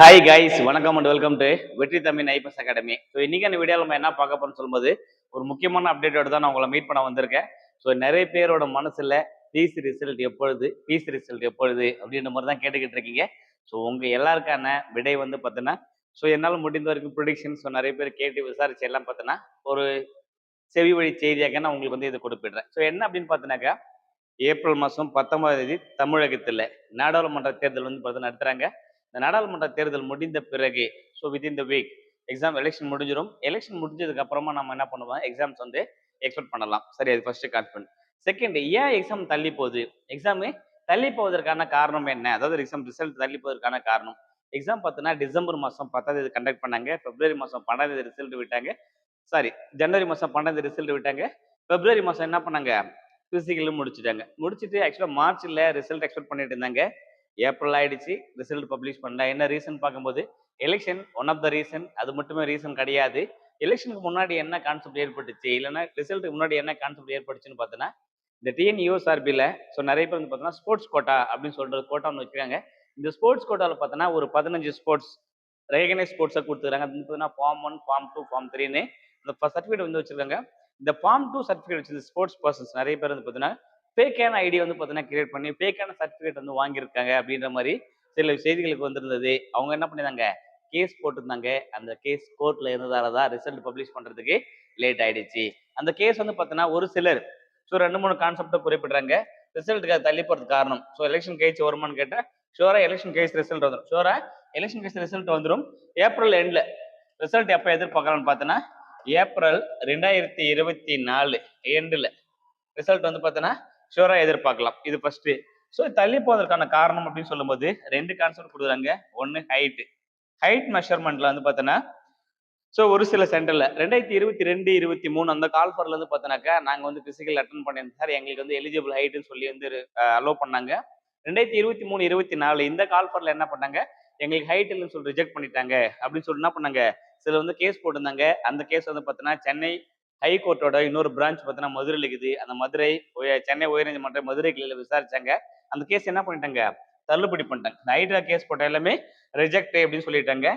Hi guys வணக்கம் and welcome to Vetri Tamil IPS academy so இன்றைக்கான வீடியோவில் நம்ம என்ன பார்க்க போறோம்னு சொல்லும்போது ஒரு முக்கியமான அப்டேட்டோட தான் நான் உங்களை மீட் பண்ண வந்திருக்கேன். ஸோ நிறைய பேரோட மனசுல பிசி ரிசல்ட் எப்பொழுது? பிசி ரிசல்ட் எப்பொழுது? அப்படின்ற மாதிரி தான் கேட்டுக்கிட்டு இருக்கீங்க. ஸோ உங்க எல்லாருக்கான விடை வந்து பார்த்தீங்கன்னா ஸோ என்னால் முடிந்த வரைக்கும் ப்ரொடிக்ஷன் ஸோ நிறைய பேர் கேட்டு விசாரிச்சு எல்லாம் பார்த்தீங்கன்னா ஒரு செவி வழி செய்தியாக நான் உங்களுக்கு வந்து இதை கொடுப்பிடுறேன். ஸோ என்ன அப்படின்னு பார்த்தீங்கன்னாக்கா ஏப்ரல் மாதம் பத்தொன்பதாம் தேதி தமிழகத்தில் நாடாளுமன்ற தேர்தல் வந்து பார்த்தீங்கன்னா நடத்துகிறாங்க இந்த நாடாளுமன்ற தேர்தல் முடிந்த பிறகு so within the week exam election முடிஞ்சிடும் எலெக்ஷன் முடிஞ்சதுக்கு அப்புறமா நம்ம என்ன பண்ணுவோம்? எக்ஸாம்ஸ் வந்து எக்ஸ்பெக்ட் பண்ணலாம். சரி அது ஃபர்ஸ்ட் கான்ஃபிடன்ட் செகண்ட் ஏன் எக்ஸாம் தள்ளி போகுது? எக்ஸாமு தள்ளி போவதற்கான காரணம் என்ன? அதாவது எக்ஸாம் ரிசல்ட் தள்ளி போவதற்கான காரணம். எக்ஸாம் பார்த்தோன்னா டிசம்பர் மாதம் பத்தாம் தேதி கண்டக்ட் பண்ணாங்க. பிப்ரவரி மாதம் பன்னெண்டாம் தேதி ரிசல்ட் விட்டாங்க. சாரி ஜனவரி மாதம் பன்னெண்டாம் தேதி ரிசல்ட் விட்டாங்க. பிப்ரவரி மாதம் என்ன பண்ணாங்க? பிசிக்கலும் முடிச்சுட்டாங்க. முடிச்சுட்டு ஆக்சுவலாக மார்ச்சில் ரிசல்ட் எக்ஸ்பெக்ட் பண்ணிட்டு இருந்தாங்க. ஏப்ரல் ஆயிடுச்சு ரிசல்ட் பப்ளிஷ் பண்ணல. என்ன ரீசன் பார்க்கும்போது election one of the reason அது மட்டுமே ரீசன் கிடையாது. எலெக்ஷனுக்கு முன்னாடி என்ன கான்செப்ட் ஏற்பட்டுச்சு? இல்லைன்னா ரிசல்ட்டுக்கு முன்னாடி என்ன கான்செப்ட் ஏற்பட்டுச்சுன்னு பார்த்தோன்னா இந்த டிஎன்யூஎஸ்ஆர்பியில் ஸோ நிறைய பேர் வந்து பார்த்தோன்னா ஸ்போர்ட்ஸ் கோட்டா அப்படின்னு சொல்கிற கோட்டா ஒன்று இந்த ஸ்போர்ட்ஸ் கோட்டாவில் பார்த்தோன்னா ஒரு பதினஞ்சு ஸ்போர்ட்ஸ் ரெகனைஸ் ஸ்போர்ட்ஸை கொடுத்துருக்காங்க. அது வந்து பார்த்தீங்கன்னா form one form two form த்ரீன்னு இந்த சர்டிஃபிகேட் வந்து வச்சிருக்காங்க. இந்த ஃபார்ம் டூ சர்டிஃபிகேட் வச்சு ஸ்போர்ட்ஸ் பர்சன்ஸ் நிறைய பேர் வந்து பார்த்தீங்கன்னா ஃபேக்கான ஐடி வந்து பார்த்தீங்கன்னா கிரியேட் பண்ணி ஃபேக்கான சர்டிஃபிகேட் வந்து வாங்கியிருக்காங்க அப்படின்ற மாதிரி சில செய்திகளுக்கு வந்திருந்தது. அவங்க என்ன பண்ணியிருந்தாங்க? கேஸ் போட்டிருந்தாங்க. அந்த கேஸ் கோர்ட்ல இருந்ததால தான் ரிசல்ட் பப்ளிஷ் பண்றதுக்கு லேட் ஆயிடுச்சு. அந்த கேஸ் வந்து பார்த்தீங்கன்னா ஒரு சிலர். ஸோ ரெண்டு மூணு கான்செப்டை குறிப்பிடுறாங்க. ரிசல்ட்டுக்கு அது தள்ளி போகிறதுக்கு காரணம். ஸோ எலெக்ஷன் கேஸ் வருமான்னு கேட்டால் ஷோராக எலெக்ஷன் கேஸ் ரிசல்ட் வந்துடும் ஷோராக எலெக்ஷன் கேஸ் ரிசல்ட் வந்துடும் ஏப்ரல் எண்டில் ரிசல்ட் எப்போ எதிர்பார்க்கலாம்னு பார்த்தோன்னா ஏப்ரல் ரெண்டாயிரத்தி இருபத்தி நாலு எண்டில் ரிசல்ட் வந்து பார்த்தோன்னா ஷூரா எதிர்பார்க்கலாம். இது ஃபர்ஸ்ட் ஸோ தள்ளி போவதற்கான காரணம் அப்படின்னு சொல்லும்போது ரெண்டு கான்செப்ட் கொடுக்குறாங்க. ஒன்று ஹைட்டு ஹைட் மெஷர்மெண்ட்ல வந்து பார்த்தோன்னா ஸோ ஒரு சில சென்டரில் ரெண்டாயிரத்தி இருபத்தி ரெண்டு இருபத்தி மூணு அந்த கால்ஃபரில் வந்து பார்த்தோன்னாக்கா நாங்கள் வந்து ஃபிசிக்கல் அட்டன் பண்ணியிருந்தோம். சார் எங்களுக்கு வந்து எலிஜிபிள் ஹைட்டுன்னு சொல்லி வந்து அலோவ் பண்ணாங்க. ரெண்டாயிரத்தி இருபத்தி மூணு இருபத்தி நாலு இந்த கால்ஃபரில் என்ன பண்ணாங்க? எங்களுக்கு ஹைட் இல்லைன்னு சொல்லி ரிஜெக்ட் பண்ணிட்டாங்க. அப்படின்னு சொல்லி என்ன பண்ணாங்க? சில வந்து கேஸ் போட்டிருந்தாங்க. அந்த கேஸ் வந்து பார்த்தோன்னா சென்னை ஹைகோர்ட்டோட இன்னொரு பிரான்ச் பார்த்தீங்கன்னா மதுரையில் இருக்குது. அந்த மதுரை சென்னை உயர்நீதிமன்ற மதுரை கிளையில் விசாரிச்சாங்க. அந்த கேஸ் என்ன பண்ணிட்டாங்க? தள்ளுபடி பண்ணிட்டாங்க. இந்த ஹைட்ரா கேஸ் போட்ட எல்லாமே ரிஜெக்ட் அப்படின்னு சொல்லிட்டாங்க.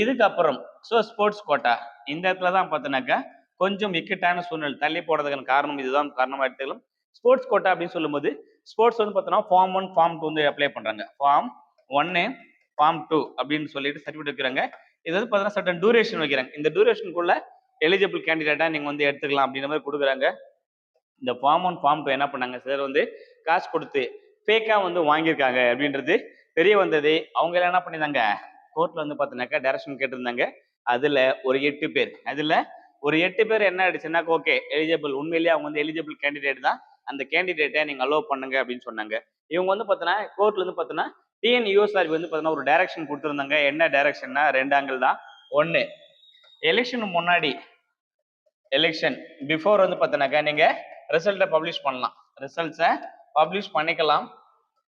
இதுக்கப்புறம் ஸோ ஸ்போர்ட்ஸ் கோட்டா இந்த இடத்துல தான் பார்த்தோன்னாக்கா கொஞ்சம் இக்கட்டான சூழ்நிலை தள்ளி போடுறதுக்கான காரணம் இதுதான். காரணமாக எடுத்துக்கலாம். ஸ்போர்ட்ஸ் கோட்டா அப்படின்னு சொல்லும்போது ஸ்போர்ட்ஸ் வந்து பார்த்தோன்னா ஃபார்ம் ஒன் ஃபார்ம் டூ வந்து அப்ளை பண்ணுறாங்க ஃபார்ம் ஒன்னு ஃபார்ம் டூ அப்படின்னு சொல்லிட்டு சர்டிஃபிகேட் வைக்கிறாங்க. இது வந்து பார்த்தீங்கன்னா சட்டன் டூரேஷன் வைக்கிறாங்க. இந்த டூரேஷனுக்குள்ள எலிஜிபிள் கேண்டிடேட்டாக நீங்கள் வந்து எடுத்துக்கலாம் அப்படின்ற மாதிரி கொடுக்குறாங்க. இந்த ஃபார்ம் ஒன் ஃபார்ம் டூ என்ன பண்ணாங்க? சார் வந்து காசு கொடுத்து ஃபேக்காக வந்து வாங்கியிருக்காங்க அப்படின்றது தெரிய வந்தது. அவங்க எல்லாம் என்ன பண்ணியிருந்தாங்க? கோர்ட்டில் வந்து பார்த்தீங்கன்னாக்கா டைரக்ஷன் கேட்டிருந்தாங்க. அதில் ஒரு எட்டு பேர். அதில் ஒரு எட்டு பேர் என்ன ஆயிடுச்சுன்னா ஓகே எலிஜிபிள் உண்மையிலேயே அவங்க வந்து எலிஜிபிள் கேண்டிடேட் தான். அந்த கேண்டிடேட்டை நீங்கள் அலோவ் பண்ணுங்க அப்படின்னு சொன்னாங்க. இவங்க வந்து பார்த்தோன்னா கோர்ட்ல வந்து பார்த்தோன்னா டிஎன்யூஎஸ்ஆர்பி வந்து பார்த்தீங்கன்னா ஒரு டைரக்ஷன் கொடுத்துருந்தாங்க. என்ன டைரக்ஷன்னா ரெண்டு ஆங்கிள் தான். ஒன்று எலெக்ஷன் முன்னாடி எலெக்ஷன் பிஃபோர் வந்து பார்த்தீங்கன்னாக்கா நீங்கள் ரிசல்ட்டை பப்ளிஷ் பண்ணலாம். ரிசல்ட்ஸை பப்ளிஷ் பண்ணிக்கலாம்.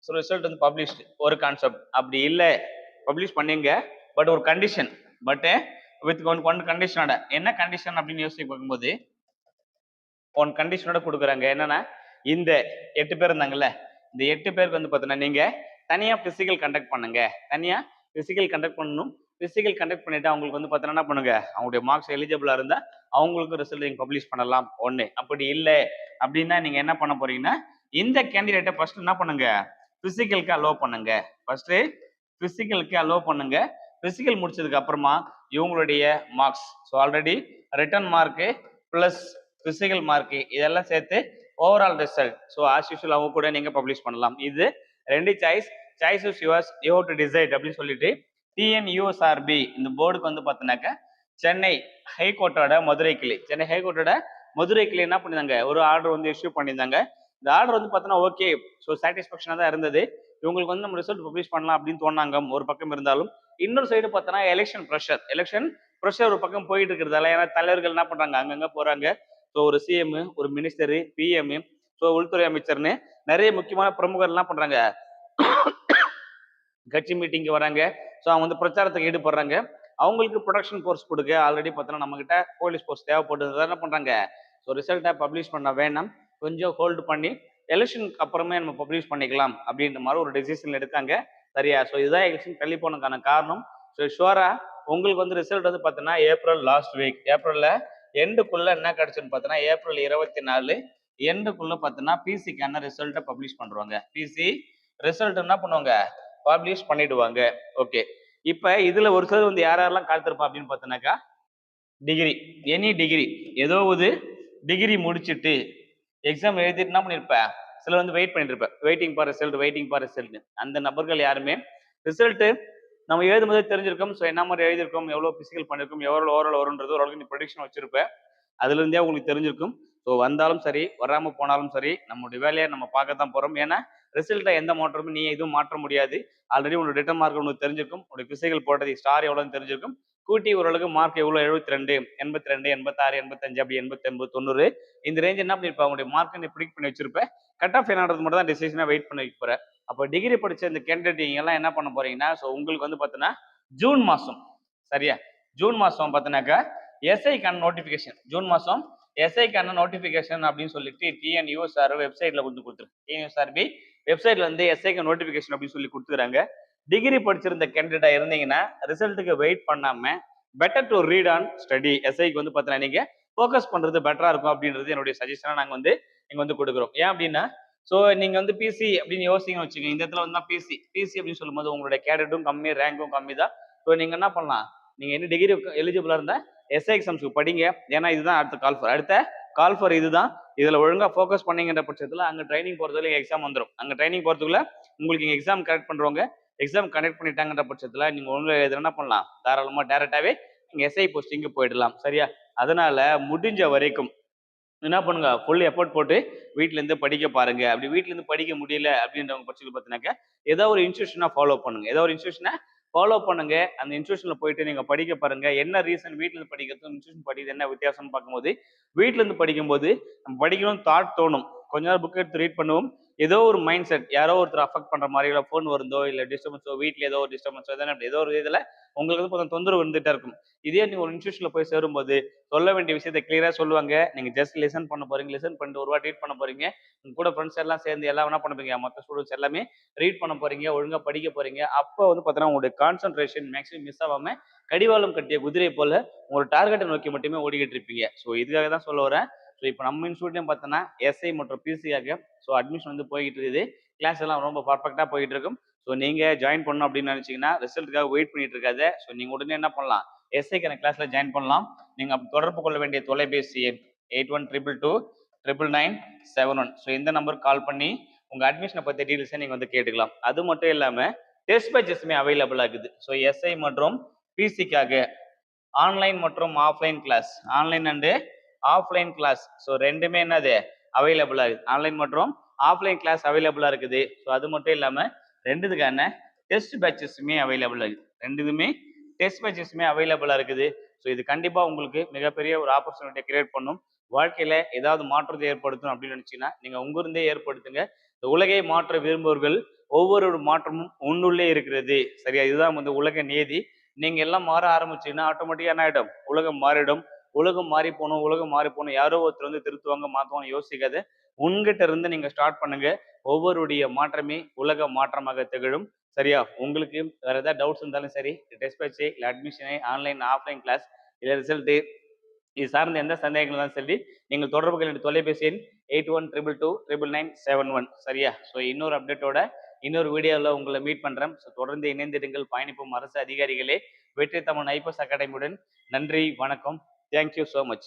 ஸோ ரிசல்ட் வந்து பப்ளிஷ்டு ஒரு கான்செப்ட் அப்படி இல்லை பப்ளிஷ் பண்ணிங்க. பட் ஒரு கண்டிஷன் பட்டு வித் ஒன் ஒன் கண்டிஷனோட என்ன கண்டிஷன் அப்படின்னு யோசிச்சு பார்க்கும்போது ஒன் கண்டிஷனோட கொடுக்குறாங்க. என்னன்னா இந்த எட்டு பேர் இருந்தாங்கல்ல இந்த எட்டு பேருக்கு வந்து பார்த்தீங்கன்னா நீங்கள் தனியாக ஃபிசிக்கல் கண்டக்ட் பண்ணுங்க. தனியாக ஃபிசிக்கல் கண்டக்ட் பண்ணணும். பிசிக்கல் கண்டக்ட் பண்ணிட்டு அவங்களுக்கு வந்து பார்த்தீங்கன்னா என்ன பண்ணுங்க? அவங்களுடைய மார்க்ஸ் எலிஜிபிளா இருந்தா அவங்களுக்கு ரிசல்ட் நீங்க பப்ளிஷ் பண்ணலாம். ஒன்று அப்படி இல்லை அப்படின்னா நீங்க என்ன பண்ண போறீங்கன்னா இந்த கேண்டிடேட்டை ஃபர்ஸ்ட் என்ன பண்ணுங்க? பிசிக்கலுக்கு அலோவ் பண்ணுங்க. ஃபர்ஸ்ட் பிசிக்கலுக்கு அலோவ் பண்ணுங்க. பிசிக்கல் முடிச்சதுக்கு அப்புறமா இவங்களுடைய marks so already written mark plus physical mark இதெல்லாம் சேர்த்து overall result so as usual அவங்க கூட நீங்கள் பப்ளிஷ் பண்ணலாம். இது ரெண்டு choice choice is yours you to decide அப்படின்னு சொல்லிட்டு டிஎன்யூஎஸ்ஆர்பி இந்த போர்டுக்கு வந்து பார்த்தீங்கன்னாக்க சென்னை ஹைகோர்ட்டோட மதுரை கிளை. சென்னை ஹைகோர்ட்டோட மதுரை கிளை என்ன பண்ணியிருந்தாங்க? ஒரு ஆர்டர் வந்து இஷ்யூ பண்ணியிருந்தாங்க. இந்த ஆர்டர் வந்து பார்த்தோன்னா ஓகே ஸோ சாட்டிஸ்ஃபேக்ஷனாக தான் இருந்தது. இவங்களுக்கு வந்து நம்ம ரிசல்ட் பப்ளிஷ் பண்ணலாம் அப்படின்னு தோணாங்க. ஒரு பக்கம் இருந்தாலும். இன்னொரு சைடு பார்த்தோன்னா எலெக்ஷன் ப்ரெஷர் எலெக்ஷன் ப்ரெஷர் ஒரு பக்கம் போயிட்டு இருக்கிறதால ஏன்னா தலைவர்கள் என்ன பண்ணுறாங்க அங்கங்கே போகிறாங்க ஸோ ஒரு சிஎம் ஒரு மினிஸ்டரு பிஎம் ஸோ உள்துறை அமைச்சர்னு நிறைய முக்கியமான பிரமுகர் என்ன பண்ணுறாங்க கட்சி மீட்டிங்க்கு வராங்க. ஸோ அவங்க வந்து பிரச்சாரத்துக்கு ஈடுபடுறாங்க. அவங்களுக்கு ப்ரொடக்ஷன் கோர்ஸ் கொடுக்க ஆல்ரெடி பார்த்தோன்னா நம்மகிட்ட போலீஸ் ஃபோர்ஸ் தேவைப்படுது. என்ன பண்ணுறாங்க ஸோ ரிசல்ட்டை பப்ளிஷ் பண்ண வேணாம். கொஞ்சம் ஹோல்டு பண்ணி எலெக்ஷனுக்கு அப்புறமே நம்ம பப்ளிஷ் பண்ணிக்கலாம் அப்படின்ற மாதிரி ஒரு டெசிஷன் எடுத்தாங்க. சரியா? ஸோ இதுதான் எலெக்ஷன் தள்ளி போனதுக்கான காரணம். ஸோ ஷுவரா உங்களுக்கு வந்து ரிசல்ட் வந்து பார்த்தீங்கன்னா ஏப்ரல் லாஸ்ட் வீக் ஏப்ரலில் எண்டுக்குள்ள என்ன கிடைச்சுன்னு பார்த்தீங்கன்னா ஏப்ரல் இருபத்தி நாலு. எண்டுக்குள்ள பார்த்தீங்கன்னா பிசிக்கான ரிசல்ட்டை பப்ளிஷ் பண்ணுவாங்க பிசி ரிசல்ட் என்ன பண்ணுவாங்க? பப்ளிஷ் பண்ணிடுவாங்க. ஓகே இப்போ இதில் ஒரு சிலர் வந்து யார் யாரெல்லாம் காத்திருப்பா அப்படின்னு பார்த்தோன்னாக்கா டிகிரி எனி டிகிரி ஏதோ ஒரு டிகிரி முடிச்சுட்டு எக்ஸாம் எழுதிட்டு என்ன பண்ணியிருப்பேன் சிலர் வந்து வெயிட் பண்ணிட்டு இருப்பேன் waiting for result waiting for result அந்த நபர்கள் யாருமே? ரிசல்ட்டு நம்ம எழுதும்போது தெரிஞ்சிருக்கோம். ஸோ என்ன மாதிரி எழுதியிருக்கோம்? எவ்வளோ பிசிக்கல் பண்ணியிருக்கோம்? எவ்வளோ ஓரல் வரும்ன்றது ஓரளவுக்கு நீ ப்ரொடிக்ஷன் வச்சிருப்பேன் அதுலேருந்தே உங்களுக்கு தெரிஞ்சிருக்கும். ஸோ வந்தாலும் சரி வராமல் போனாலும் சரி நம்மளுடைய வேலையை நம்ம பார்க்க தான் போகிறோம் ஏன்னா ரிசல்ட்டை எந்த மாற்றமும் நீ எதுவும் மாற்ற முடியாது. ஆல்ரெடி உன்னோட ரிட்டன் மார்க் உனக்கு தெரிஞ்சிருக்கும். உனக்கு விசைகள் போட்டது ஸ்டார் எவ்வளோன்னு தெரிஞ்சிருக்கும். கூட்டி ஓரளவுக்கு மார்க் எவ்வளோ எழுபத்தி ரெண்டு எண்பத்தி ரெண்டு எண்பத்தாறு எண்பத்தஞ்சு அப்படி எண்பத்தி ஒன்பது தொண்ணூறு. இந்த ரேஞ்ச் என்ன பண்ணிருப்பா? உங்களுடைய மார்க் நீ பிடிக் பண்ணி வச்சிருப்பேன் கட் ஆஃப் என்னன்றது மட்டும் தான் டிசிஷனாக வெயிட் பண்ணி வைக்க போகிறேன் அப்போ டிகிரி படித்த இந்த கேண்டிடேட் எல்லாம் என்ன பண்ண போறீங்கன்னா ஸோ உங்களுக்கு வந்து பார்த்தீங்கன்னா ஜூன் மாதம் சரியா? ஜூன் மாதம் பார்த்தீங்கன்னாக்கா எஸ்ஐக்கான நோட்டிஃபிகேஷன் ஜூன் மாதம் எஸ்ஐக்கான நோட்டிஃபிகேஷன் அப்படின்னு சொல்லிட்டு டிஎன்யூஎஸ்ஆர் வெப்சைட்டில் வந்து கொடுத்துருக்கு டிஎன்யூஎஸ்ஆர்பி வெப்சைட்ல வந்து எஸ்ஐக்கு நோட்டிஃபிகேஷன் அப்படின்னு சொல்லி கொடுத்துறாங்க டிகிரி படிச்சிருந்த கேண்டிடேட்டா இருந்தீங்கன்னா ரிசல்ட்டுக்கு வெயிட் பண்ணாம better to read on study எஸ்ஐக்கு வந்து பார்த்தீங்கன்னா நீங்க ஃபோக்கஸ் பண்றது பெட்டரா இருக்கும் அப்படின்றது என்னுடைய சஜஷனா நாங்க வந்து இங்க வந்து கொடுக்குறோம். ஏன் அப்படின்னா ஸோ நீங்க வந்து பிசி அப்படின்னு யோசிங்கன்னு வச்சுக்கோங்க. இந்த இடத்துல வந்து பிசி பிசி அப்படின்னு சொல்லும்போது உங்களுடைய கேடட்டும் கம்மி ரேங்கும் கம்மி தான். ஸோ நீங்க என்ன பண்ணலாம்? நீங்க என்ன டிகிரி எலிஜிபிளா இருந்தா எஸ்ஐ எக்ஸாம்ஸ்க்கு படிங்க. ஏன்னா இதுதான் அடுத்த கால் அடுத்த கால் ஃபார் இதுதான். இதுல ஒழுங்கா ஃபோக்கஸ் பண்ணீங்கன்ற பட்சத்துல அங்க ட்ரைனிங் போறதுல எக்ஸாம் வந்துடும் அங்க ட்ரைனிங் போறதுக்குள்ள உங்களுக்கு இங்க எக்ஸாம் கரெக்ட் பண்றவங்க எக்ஸாம் கனெக்ட் பண்ணிட்டாங்கன்ற பட்சத்துல நீங்க ஒழுங்கா எது என்ன பண்ணலாம்? தாராளமா டேரக்டாவே நீங்க எஸ்ஐ போஸ்டிங்கு போயிடலாம். சரியா? அதனால முடிஞ்ச வரைக்கும் என்ன பண்ணுங்க? ஃபுல் எஃபோர்ட் போட்டு வீட்ல இருந்து படிக்க பாருங்க. அப்படி வீட்டிலேருந்து இருந்து படிக்க முடியல அப்படின்றவங்க பட்சத்தில் பார்த்தீங்கன்னாக்கா ஏதோ ஒரு இன்ஸ்டியூஷனா ஃபாலோ பண்ணுங்க. ஏதோ ஒரு இன்ஸ்டியூஷனை ஃபாலோ பண்ணுங்க. அந்த இன்ஸ்டியூஷன்ல போயிட்டு நீங்க படிக்க பாருங்க. என்ன ரீசன் வீட்டுல இருந்து படிக்கிறதுக்கும் இன்ஸ்டியூஷன் படிக்கிறது என்ன வித்தியாசம்னு பார்க்கும்போது வீட்டுல இருந்து படிக்கும்போது நம்ம படிக்கணும்னு தாட் தோணும். கொஞ்ச நேரம் புக் எடுத்து ரீட் பண்ணுவோம். ஏதோ ஒரு மைண்ட் செட் யாரோ ஒருத்தர் அஃபெக்ட் பண்ற மாதிரி இல்லை ஃபோன் வருந்தோ இல்லை டிஸ்டர்பன்ஸோ வீட்டில் ஏதோ ஒரு டிஸ்டர்பன்ஸோ எதனா ஏதோ ஒரு இதுல உங்களுக்கு வந்து கொஞ்சம் தொந்தரவு இருந்துட்டே இருக்கும். இதே நீங்க ஒரு இன்ஸ்டியூஷன்ல போய் சேரும்போது சொல்ல வேண்டிய விஷயத்தை கிளியரா சொல்லுவாங்க. நீங்க ஜஸ்ட் லிசன் பண்ண போறீங்க லிசன் பண்ணிட்டு ஒரு வாட்டி ரீட் பண்ண போறீங்க. உங்க கூட ஃப்ரெண்ட்ஸ் எல்லாம் சேர்ந்து எல்லாம் என்ன பண்ணுவீங்க மற்ற ஸ்டூடெண்ட்ஸ் எல்லாமே ரீட் பண்ண போறீங்க ஒழுங்கா படிக்க போறீங்க. அப்போ வந்து பார்த்தீங்கன்னா உங்களுடைய கான்சென்ட்ரேஷன் மேக்ஸிமம் மிஸ் ஆகாம கடிவாளம் கட்டிய குதிரை போல உங்களோட டார்கெட்டை நோக்கி மட்டுமே ஓடிக்கிட்டு இருப்பீங்க. ஸோ இதுக்காக தான் சொல்ல வரேன். ஸோ இப்போ நம்ம இன்ஸ்டியூட்லையும் பார்த்தோன்னா எஸ்ஐ மற்றும் பிசிஆக்கு ஸோ அட்மிஷன் வந்து போய்கிட்டு இருக்குது கிளாஸ் எல்லாம் ரொம்ப பர்ஃபெக்டாக போயிட்டு இருக்கும் ஸோ நீங்கள் ஜாயின் பண்ணணும் அப்படின்னு நினச்சிங்கன்னா ரிசல்ட்டுக்காக வெயிட் பண்ணிட்டு இருக்காது. ஸோ நீங்கள் உடனே என்ன பண்ணலாம்? எஸ்ஐக்கான கிளாஸில் ஜாயின் பண்ணலாம். நீங்கள் தொடர்பு கொள்ள வேண்டிய தொலைபேசி eight one triple two triple nine seven one so இந்த நம்பருக்கு கால் பண்ணி உங்கள் அட்மிஷனை பற்றி டீட்டெயில்ஸை நீங்கள் வந்து கேட்டுக்கலாம். அது மட்டும் இல்லாமல் டெஸ்ட் பேச்சஸுமே அவைலபிள் ஆகுது. ஸோ எஸ்ஐ மற்றும் பிசிக்காக ஆன்லைன் மற்றும் offline class online and offline class so ரெண்டுமே என்னது? அவைலபிளாக இருக்குது ஆன்லைன் மற்றும் ஆஃப்லைன் கிளாஸ் அவைலபிளாக இருக்குது. ஸோ அது மட்டும் இல்லாமல் ரெண்டுதுக்கான டெஸ்ட் பேட்சஸுமே அவைலபிள் இருக்குது ரெண்டுதுமே டெஸ்ட் பேட்சஸுமே அவைலபிளாக இருக்குது. ஸோ இது கண்டிப்பாக உங்களுக்கு மிகப்பெரிய ஒரு ஆப்பர்ச்சுனிட்டியை கிரியேட் பண்ணும். வாழ்க்கையில் ஏதாவது மாற்றத்தை ஏற்படுத்தணும் அப்படின்னு நினச்சிங்கன்னா நீங்கள் உங்கிருந்தே ஏற்படுத்துங்க. இந்த உலகை மாற்ற விரும்புவர்கள் ஒவ்வொரு மாற்றமும் உன்னுள்ளே இருக்கிறது. சரியா? இதுதான் வந்து உலக நியதி நீங்கள் எல்லாம் மாற ஆரம்பிச்சிங்கன்னா ஆட்டோமேட்டிக்காக என்ன ஆகிடும் உலகம் மாறிடும். உலகம் மாறி போகணும் உலகம் மாறி போகணும் யாரோ ஒருத்தர் வந்து திருத்துவாங்க மாற்றுவாங்க யோசிக்காத. உங்ககிட்ட இருந்து நீங்க ஸ்டார்ட் பண்ணுங்க. ஒவ்வொருடைய மாற்றமே உலக மாற்றமாக திகழும். சரியா? உங்களுக்கு வேற ஏதாவது டவுட்ஸ் இருந்தாலும் சரி டெஸ்பேச்சு இல்லை அட்மிஷனு ஆன்லைன் ஆஃப்லைன் கிளாஸ் இல்லை ரிசல்ட்டு இது சார்ந்த எந்த சந்தேகங்களும் சரி நீங்கள் தொடர்பு கொள்ள தொலைபேசி எண் eight one triple two triple nine seven one சரியா? ஸோ இன்னொரு அப்டேட்டோட இன்னொரு வீடியோவில் உங்களை மீட் பண்ணுறேன் ஸோ தொடர்ந்து இணைந்திடுங்கள் பயணிப்போம் அரசு அதிகாரிகளே. வெற்றி தமிழ் ஐப்பஸ் அகாடமியுடன் நன்றி வணக்கம். Thank you so much.